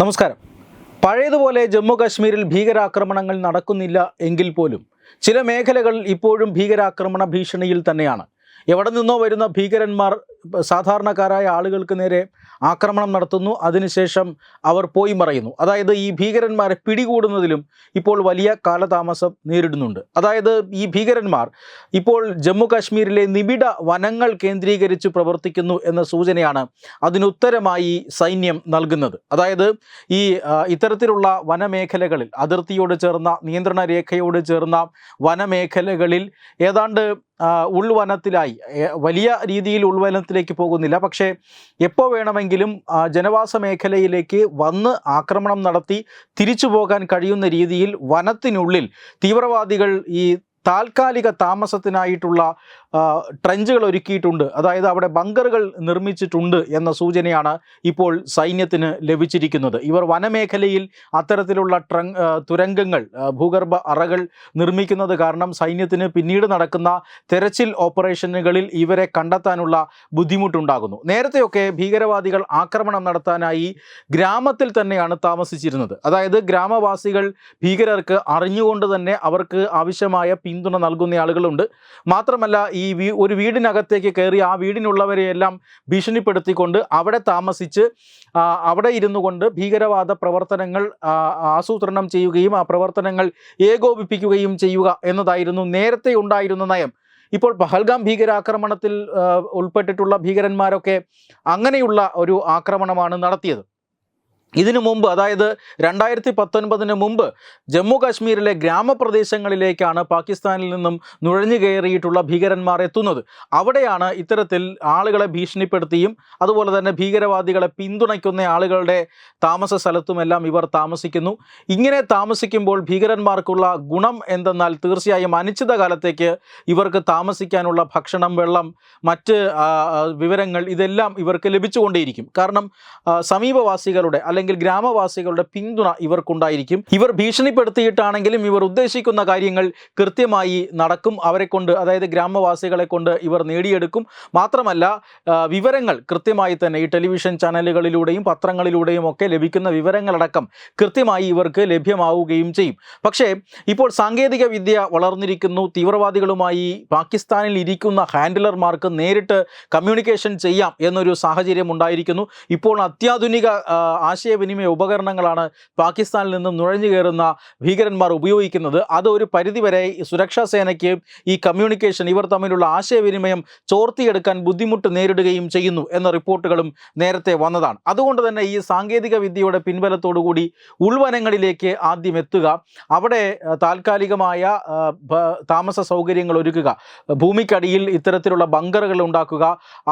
നമസ്കാരം. പഴയതുപോലെ ജമ്മു കാശ്മീരിൽ ഭീകരാക്രമണങ്ങൾ നടക്കുന്നില്ല എങ്കിൽ പോലും ചില മേഖലകൾ ഇപ്പോഴും ഭീകരാക്രമണ ഭീഷണിയിൽ തന്നെയാണ്. എവിടെ നിന്നോ വരുന്ന ഭീകരന്മാർ സാധാരണക്കാരായ ആളുകൾക്ക് നേരെ ആക്രമണം നടത്തുന്നു. അതിനുശേഷം അവർ പോയി മറയുന്നു. അതായത് ഈ ഭീകരന്മാരെ പിടികൂടുന്നതിലും ഇപ്പോൾ വലിയ കാലതാമസം നേരിടുന്നുണ്ട്. അതായത് ഈ ഭീകരന്മാർ ഇപ്പോൾ ജമ്മു കാശ്മീരിലെ നിബിഡ വനങ്ങൾ കേന്ദ്രീകരിച്ച് പ്രവർത്തിക്കുന്നു എന്ന സൂചനയാണ് അതിനുത്തരമായി സൈന്യം നൽകുന്നത്. അതായത് ഈ ഇത്തരത്തിലുള്ള വനമേഖലകളിൽ അതിർത്തിയോട് ചേർന്ന നിയന്ത്രണ രേഖയോട് ചേർന്ന വനമേഖലകളിൽ ഏതാണ്ട് ഉൾവനത്തിലായി. വലിയ രീതിയിൽ ഉൾവനത്തിലേക്ക് പോകുന്നില്ല. പക്ഷേ എപ്പോൾ വേണമെങ്കിലും ജനവാസ മേഖലയിലേക്ക് വന്ന് ആക്രമണം നടത്തി തിരിച്ചു പോകാൻ കഴിയുന്ന രീതിയിൽ വനത്തിനുള്ളിൽ തീവ്രവാദികൾ ഈ താൽക്കാലിക താമസത്തിനായിട്ടുള്ള ട്രെഞ്ചുകൾ ഒരുക്കിയിട്ടുണ്ട്. അതായത് അവിടെ ബങ്കറുകൾ നിർമ്മിച്ചിട്ടുണ്ട് എന്ന സൂചനയാണ് ഇപ്പോൾ സൈന്യത്തിന് ലഭിച്ചിരിക്കുന്നത്. ഇവർ വനമേഖലയിൽ അത്തരത്തിലുള്ള ട്ര തുരങ്കങ്ങൾ ഭൂഗർഭ അറകൾ നിർമ്മിക്കുന്നത് കാരണം സൈന്യത്തിന് പിന്നീട് നടക്കുന്ന തെരച്ചിൽ ഓപ്പറേഷനുകളിൽ ഇവരെ കണ്ടെത്താനുള്ള ബുദ്ധിമുട്ടുണ്ടാകുന്നു. നേരത്തെയൊക്കെ ഭീകരവാദികൾ ആക്രമണം നടത്താനായി ഗ്രാമത്തിൽ തന്നെയാണ് താമസിച്ചിരുന്നത്. അതായത് ഗ്രാമവാസികൾ ഭീകരർക്ക് അറിഞ്ഞുകൊണ്ട് തന്നെ അവർക്ക് ആവശ്യമായ പിന്തുണ നൽകുന്ന ആളുകളുണ്ട്. മാത്രമല്ല ഈ വീ ഒരു വീടിനകത്തേക്ക് കയറി ആ വീടിനുള്ളവരെയെല്ലാം ഭീഷണിപ്പെടുത്തിക്കൊണ്ട് അവിടെ താമസിച്ച് അവിടെ ഇരുന്നു കൊണ്ട് ഭീകരവാദ പ്രവർത്തനങ്ങൾ ആസൂത്രണം ചെയ്യുകയും ആ പ്രവർത്തനങ്ങൾ ഏകോപിപ്പിക്കുകയും ചെയ്യുക എന്നതായിരുന്നു നേരത്തെ ഉണ്ടായിരുന്ന നയം. ഇപ്പോൾ പഹൽഗാം ഭീകരാക്രമണത്തിൽ ഉൾപ്പെട്ടിട്ടുള്ള ഭീകരന്മാരൊക്കെ അങ്ങനെയുള്ള ഒരു ആക്രമണമാണ് നടത്തിയത്. ഇതിനു മുമ്പ് അതായത് രണ്ടായിരത്തി പത്തൊൻപതിന് മുമ്പ് ജമ്മു കാശ്മീരിലെ ഗ്രാമപ്രദേശങ്ങളിലേക്കാണ് പാകിസ്ഥാനിൽ നിന്നും നുഴഞ്ഞു കയറിയിട്ടുള്ള ഭീകരന്മാർ എത്തുന്നത്. അവിടെയാണ് ഇത്തരത്തിൽ ആളുകളെ ഭീഷണിപ്പെടുത്തിയും അതുപോലെ തന്നെ ഭീകരവാദികളെ പിന്തുണയ്ക്കുന്ന ആളുകളുടെ താമസ സ്ഥലത്തുമെല്ലാം ഇവർ താമസിക്കുന്നു. ഇങ്ങനെ താമസിക്കുമ്പോൾ ഭീകരന്മാർക്കുള്ള ഗുണം എന്തെന്നാൽ തീർച്ചയായും അനിശ്ചിത കാലത്തേക്ക് ഇവർക്ക് താമസിക്കാനുള്ള ഭക്ഷണം വെള്ളം മറ്റ് വിവരങ്ങൾ ഇതെല്ലാം ഇവർക്ക് ലഭിച്ചുകൊണ്ടേയിരിക്കും. കാരണം സമീപവാസികളുടെ അല്ലെങ്കിൽ ഗ്രാമവാസികളുടെ പിന്തുണ ഇവർക്കുണ്ടായിരിക്കും. ഇവർ ഭീഷണിപ്പെടുത്തിയിട്ടാണെങ്കിലും ഇവർ ഉദ്ദേശിക്കുന്ന കാര്യങ്ങൾ കൃത്യമായി നടക്കും. അവരെ കൊണ്ട് അതായത് ഗ്രാമവാസികളെ കൊണ്ട് ഇവർ നേടിയെടുക്കും. മാത്രമല്ല വിവരങ്ങൾ കൃത്യമായി തന്നെ ഈ ടെലിവിഷൻ ചാനലുകളിലൂടെയും പത്രങ്ങളിലൂടെയും ഒക്കെ ലഭിക്കുന്ന വിവരങ്ങളടക്കം കൃത്യമായി ഇവർക്ക് ലഭ്യമാവുകയും ചെയ്യും. പക്ഷേ ഇപ്പോൾ സാങ്കേതിക വിദ്യ വളർന്നിരിക്കുന്നു. തീവ്രവാദികളുമായി പാകിസ്ഥാനിൽ ഇരിക്കുന്ന ഹാൻഡിലർമാർക്ക് നേരിട്ട് കമ്മ്യൂണിക്കേഷൻ ചെയ്യാം എന്നൊരു സാഹചര്യം ഉണ്ടായിരിക്കുന്നു. ഇപ്പോൾ അത്യാധുനിക ആ, ആശയവിനിമയ ഉപകരണങ്ങളാണ് പാകിസ്ഥാനിൽ നിന്നും നുഴഞ്ഞു കയറുന്ന ഭീകരന്മാർ ഉപയോഗിക്കുന്നത്. അത് ഒരു പരിധിവരെ സുരക്ഷാ സേനയ്ക്ക് ഈ കമ്മ്യൂണിക്കേഷൻ ഇവർ തമ്മിലുള്ള ആശയവിനിമയം ചോർത്തിയെടുക്കാൻ ബുദ്ധിമുട്ട് നേരിടുകയും ചെയ്യുന്നു എന്ന റിപ്പോർട്ടുകളും നേരത്തെ വന്നതാണ്. അതുകൊണ്ട് തന്നെ ഈ സാങ്കേതിക വിദ്യയുടെ പിൻബലത്തോടുകൂടി ഉൾവനങ്ങളിലേക്ക് ആദ്യം എത്തുക. അവിടെ താൽക്കാലികമായ താമസ സൗകര്യങ്ങൾ ഒരുക്കുക. ഭൂമിക്കടിയിൽ ഇത്തരത്തിലുള്ള ബങ്കറുകൾ ഉണ്ടാക്കുക.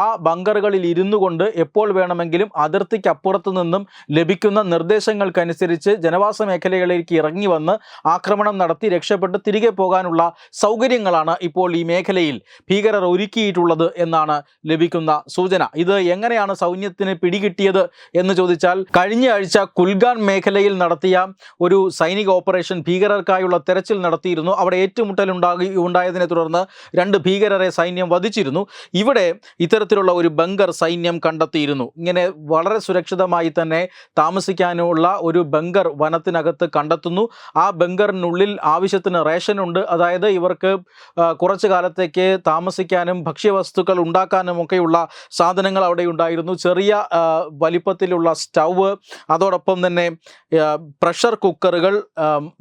ആ ബങ്കറുകളിൽ ഇരുന്നു കൊണ്ട് എപ്പോൾ വേണമെങ്കിലും അതിർത്തിക്ക് അപ്പുറത്തു നിന്നും ലഭിക്കുന്ന നിർദ്ദേശങ്ങൾക്കനുസരിച്ച് ജനവാസ മേഖലകളിലേക്ക് ഇറങ്ങി വന്ന് ആക്രമണം നടത്തി രക്ഷപ്പെട്ട് തിരികെ പോകാനുള്ള സൗകര്യങ്ങളാണ് ഇപ്പോൾ ഈ മേഖലയിൽ ഭീകരർ ഒരുക്കിയിട്ടുള്ളത് എന്നാണ് ലഭിക്കുന്ന സൂചന. ഇത് എങ്ങനെയാണ് സൈന്യത്തിന് പിടികിട്ടിയത് എന്ന് ചോദിച്ചാൽ കഴിഞ്ഞ ആഴ്ച കുൽഗാൻ മേഖലയിൽ നടത്തിയ ഒരു സൈനിക ഓപ്പറേഷൻ ഭീകരർക്കായുള്ള തെരച്ചിൽ നടത്തിയിരുന്നു. അവിടെ ഏറ്റുമുട്ടൽ ഉണ്ടാകി ഉണ്ടായതിനെ തുടർന്ന് രണ്ട് ഭീകരരെ സൈന്യം വധിച്ചിരുന്നു. ഇവിടെ ഇത്തരത്തിലുള്ള ഒരു ബങ്കർ സൈന്യം കണ്ടെത്തിയിരുന്നു. ഇങ്ങനെ വളരെ സുരക്ഷിതമായി തന്നെ താമസിക്കാനുള്ള ഒരു ബങ്കർ വനത്തിനകത്ത് കണ്ടെത്തുന്നു. ആ ബങ്കറിനുള്ളിൽ ആവശ്യത്തിന് റേഷനുണ്ട്. അതായത് ഇവർക്ക് കുറച്ച് കാലത്തേക്ക് താമസിക്കാനും ഭക്ഷ്യവസ്തുക്കൾ ഉണ്ടാക്കാനും ഒക്കെയുള്ള സാധനങ്ങൾ അവിടെ ഉണ്ടായിരുന്നു. ചെറിയ വലിപ്പത്തിലുള്ള സ്റ്റൗവ്. അതോടൊപ്പം തന്നെ പ്രഷർ കുക്കറുകൾ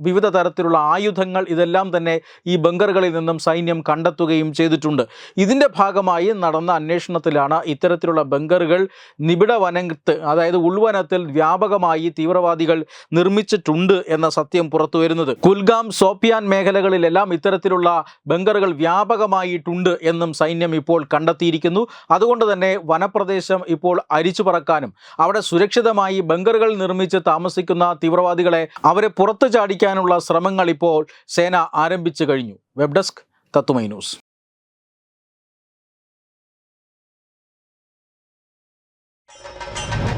വിവിധ തരത്തിലുള്ള ആയുധങ്ങൾ ഇതെല്ലാം തന്നെ ഈ ബങ്കറുകളിൽ നിന്നും സൈന്യം കണ്ടെത്തുകയും ചെയ്തിട്ടുണ്ട്. ഇതിന്റെ ഭാഗമായി നടന്ന അന്വേഷണത്തിലാണ് ഇത്തരത്തിലുള്ള ബങ്കറുകൾ നിബിഡ വനത്ത് അതായത് ഉൾവനത്തിൽ വ്യാപകമായി തീവ്രവാദികൾ നിർമ്മിച്ചിട്ടുണ്ട് എന്ന സത്യം പുറത്തു വരുന്നത് കുൽഗാം സോപ്പിയാൻ മേഖലകളിലെല്ലാം ഇത്തരത്തിലുള്ള ബങ്കറുകൾ വ്യാപകമായിട്ടുണ്ട് എന്നും സൈന്യം ഇപ്പോൾ കണ്ടെത്തിയിരിക്കുന്നു. അതുകൊണ്ട് തന്നെ വനപ്രദേശം ഇപ്പോൾ അരിച്ചു പറക്കാനും അവിടെ സുരക്ഷിതമായി ബങ്കറുകൾ നിർമ്മിച്ച് താമസിക്കുന്ന തീവ്രവാദികളെ അവരെ പുറത്തു ചാടിക്കാനുള്ള ശ്രമങ്ങൾ ഇപ്പോൾ സേന ആരംഭിച്ചു കഴിഞ്ഞു. വെബ് ഡെസ്ക് തത്തുമൈ ന്യൂസ്.